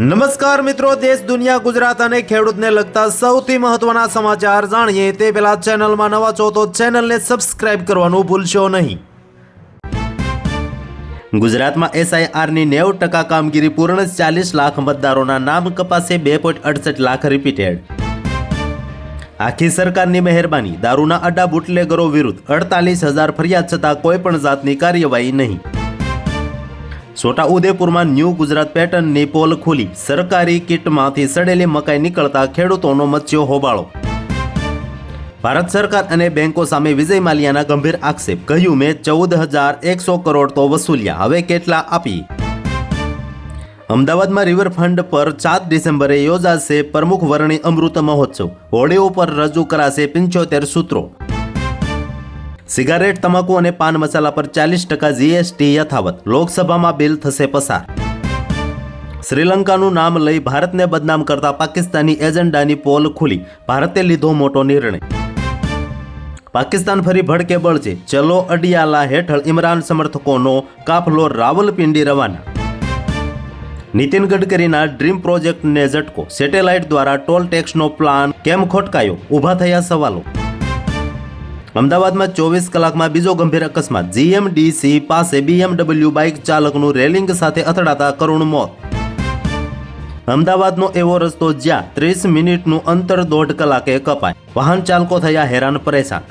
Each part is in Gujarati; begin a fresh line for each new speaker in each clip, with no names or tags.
નમસ્કાર મિત્રો, દેશ, દુનિયા, ગુજરાત અને ખેડૂતને લગતા સૌથી મહત્વના સમાચાર જાણીએ તે પહેલા ચેનલમાં નવા છો તો ચેનલને સબસ્ક્રાઇબ કરવાનું ભૂલશો નહીં. ગુજરાતમાં એસઆઈઆરની નેવું ટકા કામગીરી પૂર્ણ, ચાલીસ લાખ મતદારોના નામ કપાસે બે પોઈન્ટ અડસઠ લાખ રિપીટેડ આખી સરકારની મહેરબાની, દારૂના અડ્ડા, બુટલેગરો વિરુદ્ધ અડતાલીસ હજાર ફરિયાદ છતાં કોઈપણ જાતની કાર્યવાહી નહીં. છોટા ઉદેપુરમાં ન્યૂ ગુજરાત પેટર્નની પોલ ખુલી સરકારી કિટમાંથી સડેલી મકાઈ નીકળતા ખેડૂતોનો મચ્યો હોબાળો. ભારત સરકાર અને બેંકો સામે વિજય માલ્યાના ગંભીર આક્ષેપ. કહ્યું, મેં ચૌદ હજાર એકસો કરોડ તો વસૂલ્યા. હવે કેટલા આપી? અમદાવાદમાં રિવરફ્રન્ટ પર સાત ડિસેમ્બરે યોજાશે પ્રમુખ વર્ણી અમૃત મહોત્સવ. હોળી ઉપર રજૂ કરાશે પંચોતેર સૂત્રો. સિગારેટ, તમાકુ અને પાન મસાલા પર ચાલીસ ટકા જીએસટી યથાવત. લોકસભામાં બિલ થશે પસાર. શ્રીલંકાનું નામ લઈ ભારતને બદનામ કરતા પાકિસ્તાની એજન્ડાની પોલ ખુલી. ભારતે લીધો મોટો નિર્ણય. પાકિસ્તાન ફરી ભડકે બળશે ચલો અડિયાલા હેઠળ ઇમરાન સમર્થકોનો કાફલો રાવલપિંડી રવાના. નીતિન ગડકરીના ડ્રીમ પ્રોજેક્ટને ઝટકો. સેટેલાઇટ દ્વારા ટોલ ટેક્સનો પ્લાન કેમ ખોટકાયો? ઊભા થયા સવાલો. અમદાવાદમાં ચોવીસ કલાકમાં બીજો ગંભીર અકસ્માત. જીએમડીસી પાસે બીએમડબલ્યુ બાઇક ચાલકનું રેલિંગ સાથે અથડાતા કરુણ મોત. અમદાવાદનો એવો રસ્તો જ્યાં ત્રીસ મિનિટનું અંતર દોઢ કલાકે કપાય. વાહન ચાલકો થયા હેરાન પરેશાન.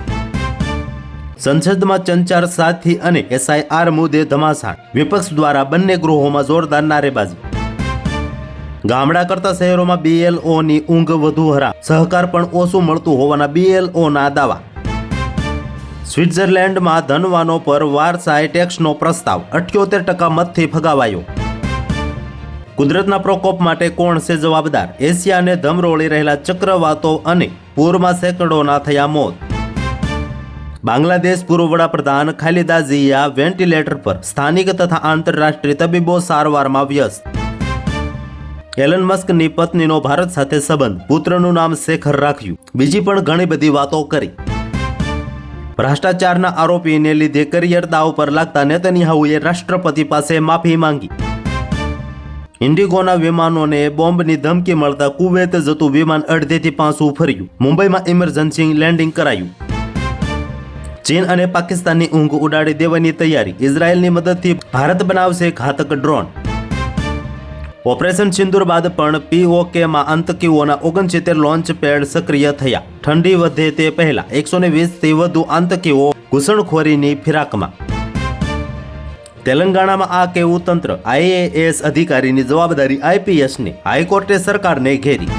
સંસદમાં ચંચાર સાથી અને એસઆઈઆર મુદ્દે ધમાસાણ. વિપક્ષ દ્વારા બંને ગૃહોમાં જોરદાર નારેબાજી. ગામડા કરતા શહેરોમાં બીએલઓની ઊંઘ વધુ હરા સહકાર પણ ઓછું મળતું હોવાના બીએલઓના દાવા. સ્વિટ્ઝરલેન્ડમાં ધનવાનો પર વારસાઈ ટેક્સનો પ્રસ્તાવ, અઠ્યોતેર ટકા મતથી ફગાવાયો કુદરતના પ્રકોપ માટે કોણ છે જવાબદાર? એશિયાને ધમરોળી રહેલા ચક્રવાતો અને પૂરમાં સેંકડોના થયા મોત. બાંગ્લાદેશ પૂર્વ વડાપ્રધાન ખાલિદા ઝિયા વેન્ટિલેટર પર સ્થાનિક તથા આંતરરાષ્ટ્રીય તબીબો સારવારમાં વ્યસ્ત. એલન મસ્કની પત્નીનો ભારત સાથે સંબંધ, પુત્રનું નામ શેખર રાખ્યું. બીજી પણ ઘણી બધી વાતો કરી. ભ્રષ્ટાચારના આરોપીને લીધે કરિયર દાવ પર લાગતા નેતન્યાહુએ રાષ્ટ્રપતિ પાસે માફી માંગી. ઇન્ડિગોના વિમાનોને બોમ્બની ધમકી મળતા કુવેત જતું વિમાન અડધેથી પાછું ફર્યું. મુંબઈમાં ઇમરજન્સી લેન્ડિંગ કરાયું. ચીન અને પાકિસ્તાનની ઊંઘ ઉડાડી દેવાની તૈયારી. ઇઝરાયલની મદદથી ભારત બનાવશે ઘાતક ડ્રોન. ઓપરેશન સિંદુર બાદ પણ પીઓકેમાં આતંકીઓના ઓગણસિત્તેર લોન્ચ પેડ સક્રિય થયા. ઠંડી વધે તે પહેલા એકસો ને વીસથી વધુ આતંકીઓ ઘૂસણખોરીની ફિરાકમાં. તેલંગાણામાં આ કેવું તંત્ર? આઈએએસ અધિકારીની જવાબદારી આઈપીએસની. હાઈકોર્ટે સરકારને ઘેરી.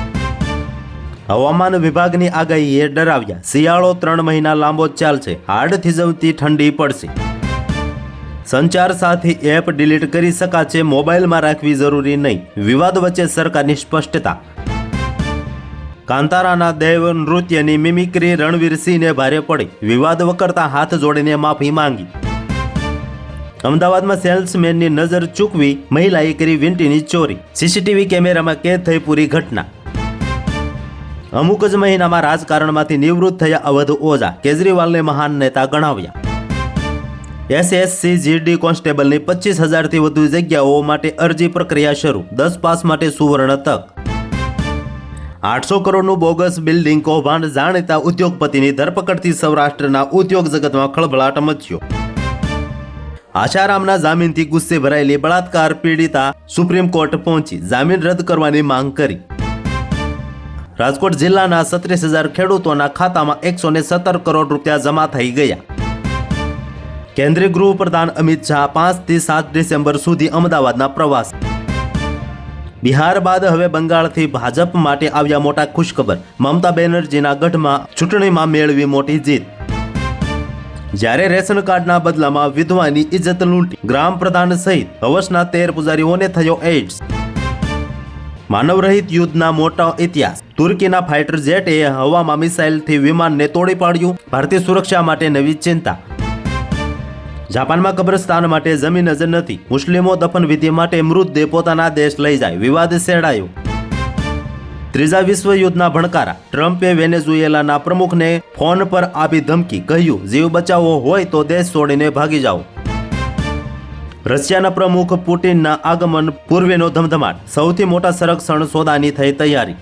હવામાન વિભાગની આગાહીએ ડરાવ્યા. શિયાળો ત્રણ મહિના લાંબો ચાલશે. હાડ થીજવતી ઠંડી પડશે. સંચાર સાથે એપ ડિલીટ કરી શકાશે, મોબાઈલમાં રાખવી જરૂરી નહીં. વિવાદ વચ્ચે સરકારની સ્પષ્ટતા. કાંતારાના દૈવ નૃત્યની મિમિક્રી રણવીરસિંહને ભારે પડી. વિવાદ વકરતા હાથ જોડીને માફી માંગી. અમદાવાદમાં સેલ્સમેનની નજર ચૂકવી મહિલાએ કરી વીંટીની ચોરી. સીસીટીવી કેમેરામાં કેદ થઈ પૂરી ઘટના. અમુક જ મહિનામાં રાજકારણમાંથી નિવૃત્ત થયા અવધ ઓઝા, કેજરીવાલને મહાન નેતા ગણાવ્યા. એસએસસી જીડી કોન્સ્ટેબલની પચીસ હજારથી વધુ જગ્યાઓ માટે અરજી પ્રક્રિયા શરૂ. દસ પાસ માટે સુવર્ણ તક. આઠસો કરોડનું બોગસ બિલ્ડિંગ કૌભાંડ જાણીતા ઉદ્યોગપતિની ધરપકડથી સૌરાષ્ટ્રના ઉદ્યોગ જગતમાં ખળભળાટ મચ્યો. આશારામના જામીનથી ગુસ્સે ભરાયેલી બળાત્કાર પીડિતા સુપ્રીમ કોર્ટ પહોંચી. જામીન રદ કરવાની માંગ કરી. રાજકોટ જિલ્લાના સત્રીસ હજાર ખેડૂતોના ખાતામાં એકસો સત્તર કરોડ રૂપિયા જમા થઈ ગયા. કેન્દ્રીય ગૃહ પ્રધાન અમિત શાહ પાંચથી સાત ડિસેમ્બર સુધી અમદાવાદના પ્રવાસ. બિહાર બાદ હવે બંગાળથી ભાજપ માટે આવ્યા મોટા ખુશખબર. મમતા બેનર્જીના ગઢમાં ચૂંટણીમાં મેળવી મોટી જીત. જ્યારે રેશન કાર્ડના બદલામાં વિધવાની ઇજ્જત લૂંટી. ગ્રામ પ્રધાન સહિત હવસના તેર પૂજારીઓને થયો એઇડ્સ. માનવરહિત યુદ્ધના મોટા ઇતિહાસ. તુર્કીના ફાઇટર જેટે હવામાં મિસાઇલથી વિમાનને તોડી પાડ્યું. ભારતીય સુરક્ષા માટે નવી ચિંતા. જાપાનમાં કબ્રસ્તાન માટે જમીન જ નથી. મુસ્લિમો દફન વિધિ માટે મૃતદેહ પોતાના દેશ લઈ જાય. વિવાદ છેડાયો ત્રીજા વિશ્વ યુદ્ધના ભણકારા. ટ્રમ્પે વેનેઝુએલાના પ્રમુખને ફોન પર આપી ધમકી. કહ્યું, જીવ બચાવવો હોય તો દેશ છોડીને ભાગી જાઓ. રશિયાના પ્રમુખ પુટિનના આગમન પૂર્વેનો ધમધમાટ. સૌથી મોટા સંરક્ષણ સોદાની થઈ તૈયારી.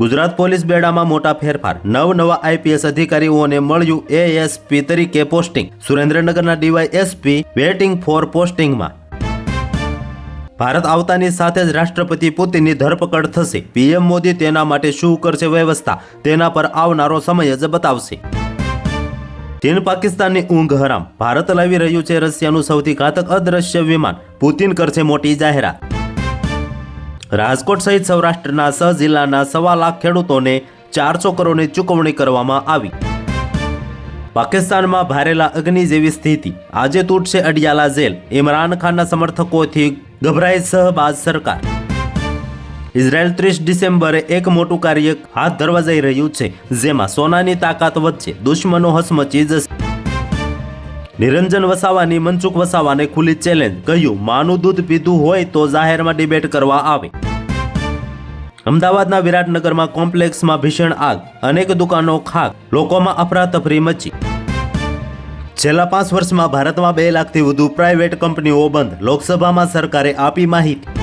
ગુજરાત પોલીસ બેડામાં મોટા ફેરફાર. નવ નવા આઈપીએસ અધિકારીઓને મળ્યું એએસપી તરીકે પોસ્ટિંગ. સુરેન્દ્રનગરના ડીવાયએસપી વેટિંગ ફોર પોસ્ટિંગમાં. ભારત આવતાની સાથે જ રાષ્ટ્રપતિ પુતિનની ધરપકડ થશે. પીએમ મોદી તેના માટે શું કરશે વ્યવસ્થા? તેના પર આવનારો સમય જ બતાવશે. ચીન પાકિસ્તાનની ઊંઘ હરામ. ભારત લાવી રહ્યું છે રશિયાનું સૌથી ઘાતક અદ્રશ્ય વિમાન. પુતિન કરશે મોટી જાહેરાત. રાજકોટ સહિત સૌરાષ્ટ્રના સહ જિલ્લાના સવા લાખ ખેડૂતોને ચારસો કરોડની ચૂકવણી કરવામાં આવી. પાકિસ્તાનમાં ભારેલા અગ્નિ જેવી સ્થિતિ. આજે તૂટશે અડિયાલા જેલ. ઇમરાન ખાનના સમર્થકોથી ગભરાઈ સહબાજ સરકાર. ઇઝરાયલ ત્રીસ ડિસેમ્બરે એક મોટું કાર્ય હાથ ધરવા જઈ રહ્યું છે, જેમાં સોનાની તાકાત વચ્ચે દુશ્મનો હસમચી જશે. નિરંજન વસાવાની, મનસુખ વસાવાને ખુલ્લી ચેલેન્જ કહ્યું, માનું દૂધ પીધું હોય તો જાહેરમાં ડિબેટ કરવા આવે. અમદાવાદના વિરાટનગરમાં કોમ્પ્લેક્સમાં ભીષણ આગ, અનેક દુકાનો ખાક, લોકોમાં અફરાતફરી મચી. છેલ્લા પાંચ વર્ષમાં ભારતમાં બે લાખથી વધુ પ્રાઇવેટ કંપનીઓ બંધ, લોકસભામાં સરકારે આપી માહિતી.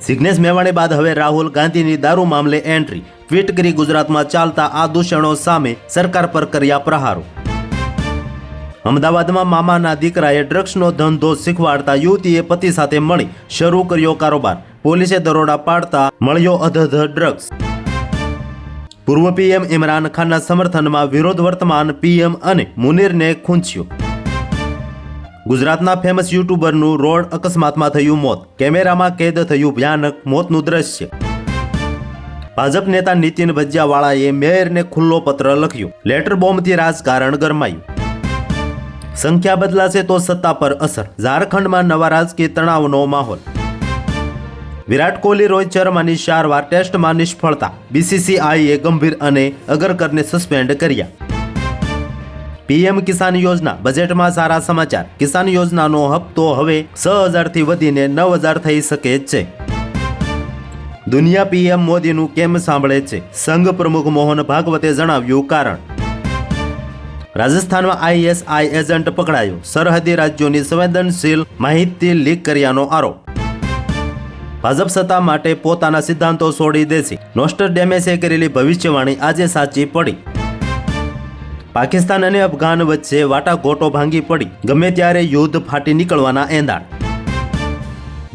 સિગ્નેશ મેવાણી બાદ હવે રાહુલ ગાંધીની દારૂ મામલે એન્ટ્રી ટ્વીટ કરી ગુજરાતમાં ચાલતા આ દૂષણો સામે સરકાર પર કર્યા પ્રહારો. અમદાવાદમાં મામાના દીકરાએ ડ્રગ્સનો ધંધો શીખવાડતા યુવતીએ પતિ સાથે મળી શરૂ કર્યો કારોબાર. પોલીસે દરોડા પાડતા મળ્યો અધધ ડ્રગ્સ. પૂર્વ પીએમ ઇમરાન ખાનના સમર્થનમાં વિરોધ વર્તમાન પીએમ અને મુનીરને ખૂંચ્યો. ગુજરાતના ફેમસ યુટ્યુબરનું રોડ અકસ્માતમાં થયું મોત. કેમેરામાં કેદ થયું ભયાનક મોતનું દ્રશ્ય. ભાજપ નેતા નીતિન ભજિયાવાળાએ મેયરને ખુલ્લો પત્ર લખ્યો. લેટર બોમ્બથી રાજકારણ ગરમાયું. સંખ્યા બદલાશે તો સત્તા પર અસર. ઝારખંડમાં નવા રાજકીય તણાવનો માહોલ. વિરાટ કોહલી, રોહિત શર્માની સારવાર ટેસ્ટમાં નિષ્ફળતા. બીસીસીઆઈએ ગંભીર અને અગરકરને સસ્પેન્ડ કર્યા. પીએમ કિસાન યોજના. બજેટમાં સારા સમાચાર. કિસાન યોજનાનો હપ્તો હવે છ હજારથી વધીને નવ હજાર થઈ શકે છે. દુનિયા પીએમ મોદીનું કેમ સાંભળે છે? સંઘ પ્રમુખ મોહન ભાગવતે જણાવ્યું કારણ. રાજસ્થાનમાં આઈએસઆઈ એજન્ટ પકડાયો. સરહદી રાજ્યોની સંવેદનશીલ માહિતી લીક કર્યાનો આરોપ. ભાજપ સત્તા માટે પોતાના સિદ્ધાંતો છોડી દેશે. નોસ્ટરડેમેસે કરેલી ભવિષ્યવાણી આજે સાચી પડી. પાકિસ્તાન અને અફઘાન વચ્ચે વાટાઘોટો ભાંગી પડી. ગમે ત્યારે યુદ્ધ ફાટી નીકળવાના એંધાણ.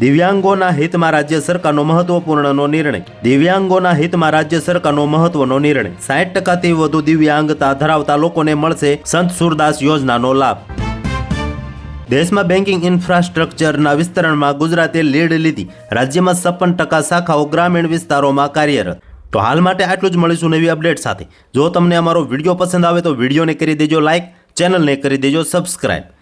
દિવ્યાંગોના હિતમાં રાજ્ય સરકારનો મહત્વપૂર્ણનો નિર્ણય. દિવ્યાંગોના હિતમાં રાજ્ય સરકારનો મહત્વનો નિર્ણય. સાઠ ટકાથી વધુ દિવ્યાંગતા ધરાવતા લોકોને મળશે સંત સુરદાસ યોજનાનો લાભ. દેશમાં બેન્કિંગ ઇન્ફ્રાસ્ટ્રક્ચરના વિસ્તરણમાં ગુજરાતે લીડ લીધી. રાજ્યમાં છપ્પન ટકા શાખાઓ ગ્રામીણ વિસ્તારોમાં કાર્યરત. તો હાલ માટે આટલું જ મળીશું નવી અપડેટ સાથે. જો તમને અમારો વીડિયો પસંદ આવે તો વિડીયોને કરી દેજો લાઇક ચેનલને કરી દેજો સબસ્ક્રાઇબ.